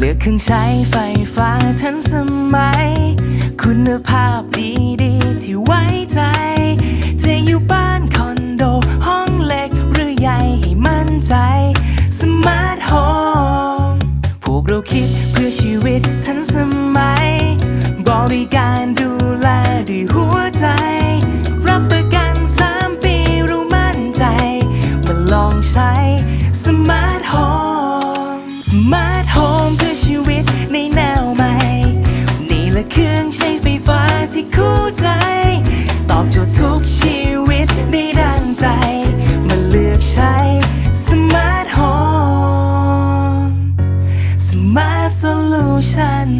เลือกเครื่องใช้ไฟฟ้าทันสมัย คุณภาพดีดีที่ไว้ใจ จะอยู่บ้านคอนโด ห้องเล็กหรือใหญ่ให้มั่นใจ สมาร์ทโฮมพวกเราคิดเพื่อชีวิตทันสมัย บริการดูแลด้วยหัวใจ รับประกัน 3 ปีรู้มั่นใจ มาลองใช้สมาร์ มาร์ทโฮมเพื่อชีวิตในแนวใหม่ นี่และเครื่องใช้ไฟฟ้าที่คู่ใจ ตอบโจทย์ทุกชีวิตในด้านใจ มาเลือกใช้สมาร์ทโฮมสมาร์ทโซลูชัน